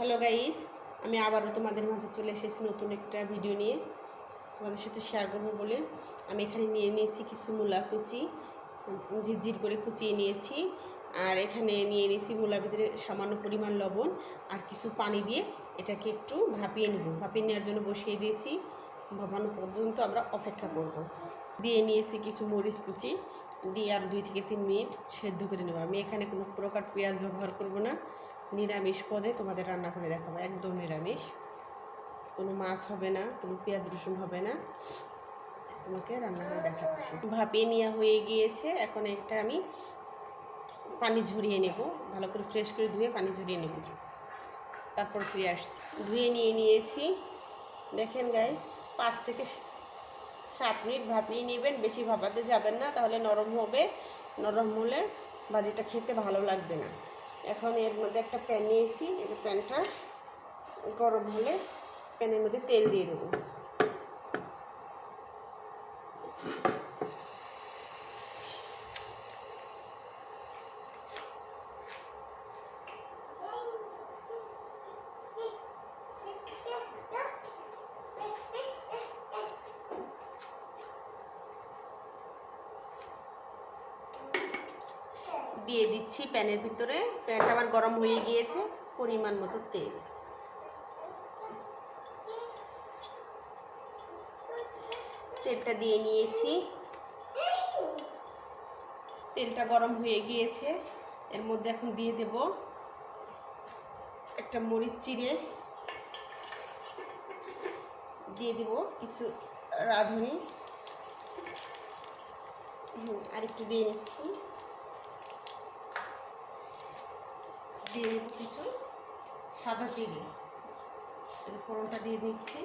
Hello guys আমি আবারও তোমাদের মাঝে চলে এসেছি নতুন একটা ভিডিও নিয়ে। তোমাদের সাথে শেয়ার করব বলে। আমি এখানে নিয়ে নিয়েছি কিছু মূলা কুচি ঝিরঝির করে কুচিয়ে নিয়েছি। আর এখানে নিয়ে নিয়েছি মূলার ভিতরে সামান্য পরিমাণ লবণ আর কিছু পানি দিয়ে এটাকে একটু ভাপিয়ে নেব। ভাপিয়ে নেওয়ার জন্য বসিয়ে দিয়েছি। ভাপানো পর্যন্ত আমরা অপেক্ষা করব। দিয়ে নিয়েছি কিছু মরিচ কুচি। দিয়ে আর দুই থেকে তিন মিনিট সেদ্ধ করে নেব। আমি এখানে কোনো প্রকার পেঁয়াজ ব্যবহার করব না। নিরামিষ পদে তোমাদের রান্না করে দেখাবো, একদম নিরামিষ। কোনো মাছ হবে না, কোনো পেঁয়াজ রসুন হবে না। তোমাকে রান্না করে দেখাচ্ছি। ভাপিয়ে নেওয়া হয়ে গিয়েছে, এখন একটা আমি পানি ঝরিয়ে নেব। ভালো করে ফ্রেশ করে ধুয়ে পানি ঝরিয়ে নেব। তারপর ফিরে আসছি। ধুয়ে নিয়ে নিয়েছি। দেখেন গাইস পাঁচ থেকে সাত মিনিট ভাপিয়ে নেবেন, বেশি ভাপাতে যাবেন না, তাহলে নরম হবে। নরম হলে ভাজিটা খেতে ভালো লাগবে না। এখন এর মধ্যে একটা প্যান নিয়েছি, এই প্যানটা গরম হলে প্যানের মধ্যে তেল দিয়ে দেবো। দিয়ে দিচ্ছি প্যানের ভিতরে। প্যানটা আবার গরম হয়ে গিয়েছে, পরিমাণ মতো তেল। তেলটা দিয়ে নিয়েছি। তেলটা গরম হয়ে গিয়েছে। এর মধ্যে এখন দিয়ে দেব একটা মরিচ চিড়ে। দিয়ে দেব কিছু রাঁধুনি। হুম আর একটু দিয়ে নিচ্ছি। দিয়ে দেবো কিছু সাদা এই ফোড়নটা দিয়ে দিচ্ছি।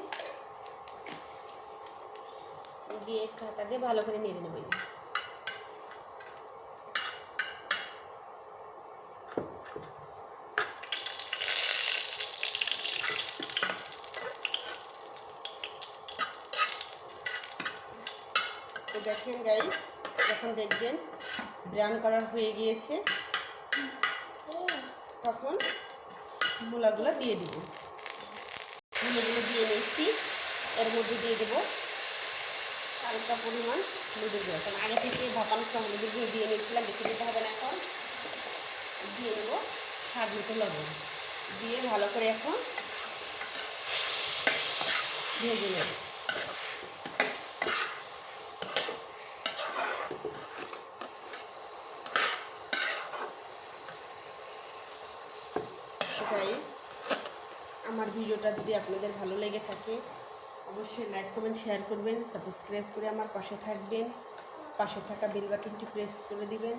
দিয়ে একটু দিয়ে ভালো করে নেড়ে নেব দেখেন গাই যখন দেখবেন, ব্রাউন কালার হয়ে গিয়েছে। তখন মূলাগুলো দিয়ে দিব। মূলাগুলো দিয়ে নিচ্ছি। এর মধ্যে দিয়ে দেবো হালকা পরিমাণ নুডল গুঁড়ো। কারণ আগে থেকে ভাপানোর সময় নুডল গুঁড়ো দিয়ে নিয়েছিলাম, বেশি দিতে হবে না এখন। দিয়ে দেবো স্বাদ মতো লবণ। দিয়ে ভালো করে এখন ভেজে নেব। আমার ভিডিওটা যদি আপনাদের ভালো লেগে থাকে, অবশ্যই লাইক কমেন্ট শেয়ার করবেন সাবস্ক্রাইব করে আমার পাশে থাকবেন। পাশে থাকা বেল বাটনটি প্রেস করে দিবেন।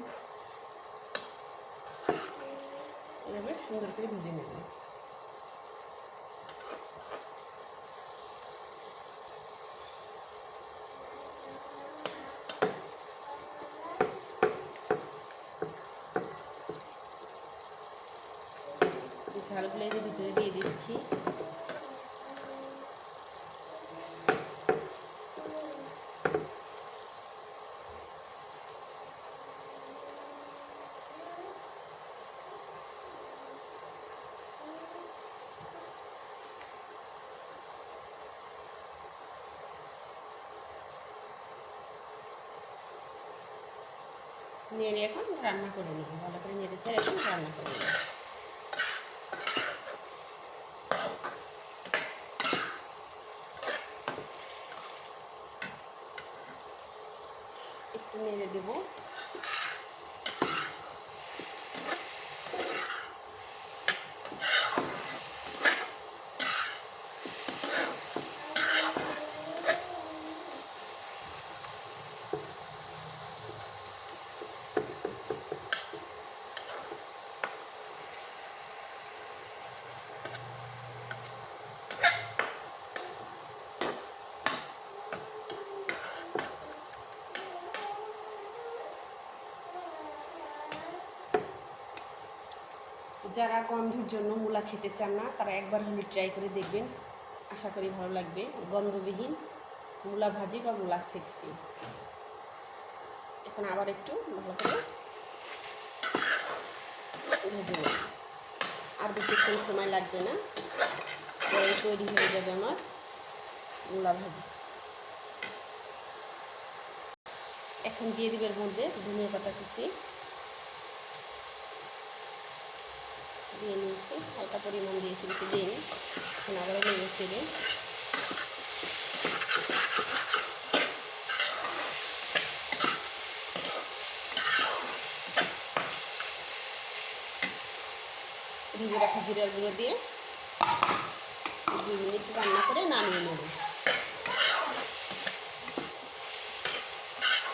এভাবে সুন্দর করে ভেজে নেবেন। ঝালগুলো এর ভিতরে দিয়ে দিচ্ছি। নেড়ে এখন রান্না করে নেব। ভালো করে নেড়ে এখন রান্না করে নেব। একটু নেড়ে দেব। যারা গন্ধের জন্য মূলা খেতে চান না, তারা একবার হলে ট্রাই করে দেখবেন। আশা করি ভালো লাগবে। গন্ধবিহীন মূলা ভাজি বা মূলা সেকসি এখন আবার একটু ভালো করে ভেজে নেব আর বেশিক্ষণ সময় লাগবে না। তৈরি হয়ে যাবে আমার মূলা ভাজি। এখন দিয়ে দেবের মধ্যে ধনিয়া পাতা কুচি। দিয়ে নিয়েছি, হালকা পরিমাণ দিয়েছি, বেশি দিন এখন আবারও নেড়ে ছেড়ে ভিজে রাখা জিরার গুঁড়ো দিয়ে দুই মিনিট রান্না করে নামিয়ে নেব।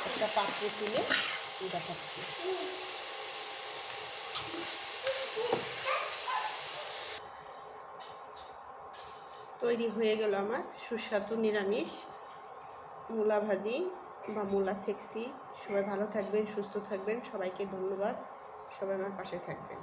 একটা পাত্রে তুলে দেখাচ্ছি তৈরি হয়ে গেল আমার সুস্বাদু নিরামিষ, মূলা ভাজি বা মূলা সেক্সি। সবাই ভালো থাকবেন, সুস্থ থাকবেন। সবাইকে ধন্যবাদ। সবাই আমার পাশে থাকবেন।